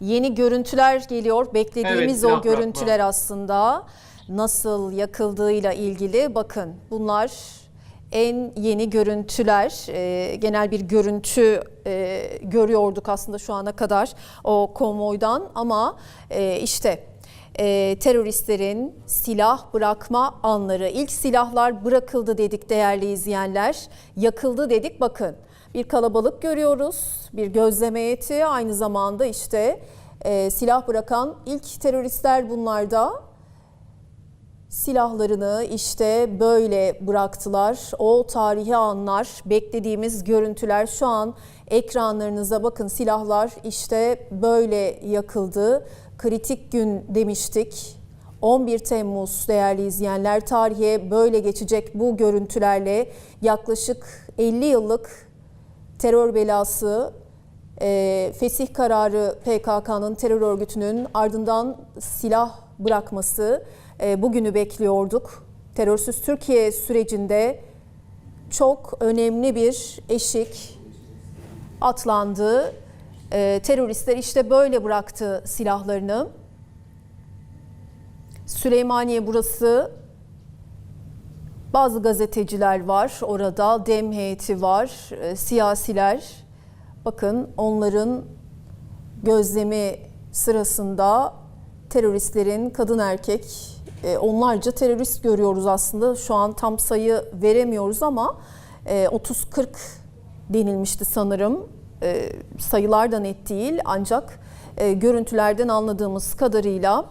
yeni görüntüler geliyor. Beklediğimiz Evet, o görüntüler aslında nasıl yakıldığıyla ilgili. Bakın bunlar en yeni görüntüler. Ee, genel bir görüntü e, görüyorduk aslında şu ana kadar o konvoydan ama e, işte e, teröristlerin silah bırakma anları. İlk silahlar bırakıldı dedik değerli izleyenler. Yakıldı dedik bakın. Bir kalabalık görüyoruz. Bir gözleme heyeti aynı zamanda işte e, silah bırakan ilk teröristler bunlarda. Silahlarını işte böyle bıraktılar. O tarihi anlar, beklediğimiz görüntüler şu an ekranlarınıza bakın silahlar işte böyle yakıldı. Kritik gün demiştik. 11 Temmuz değerli izleyenler tarihe böyle geçecek bu görüntülerle yaklaşık 50 yıllık terör belası e, fesih kararı PKK'nın terör örgütünün ardından silah bırakması e, bugünü bekliyorduk. Terörsüz Türkiye sürecinde çok önemli bir eşik atlandı. E, teröristler işte böyle bıraktı silahlarını. Süleymaniye burası. Bazı gazeteciler var orada, dem heyeti var, e, siyasiler. Bakın onların gözlemi sırasında teröristlerin kadın erkek e, onlarca terörist görüyoruz aslında. Şu an tam sayı veremiyoruz ama e, 30-40 denilmişti sanırım. E, sayılar da net değil ancak e, görüntülerden anladığımız kadarıyla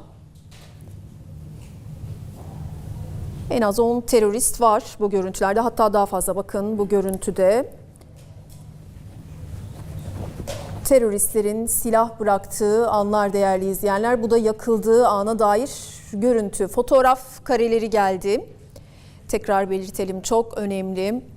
En az 10 terörist var bu görüntülerde. Hatta daha fazla bakın bu görüntüde. Teröristlerin silah bıraktığı anlar değerli izleyenler. Bu da yakıldığı ana dair görüntü. Fotoğraf kareleri geldi. Tekrar belirtelim çok önemli.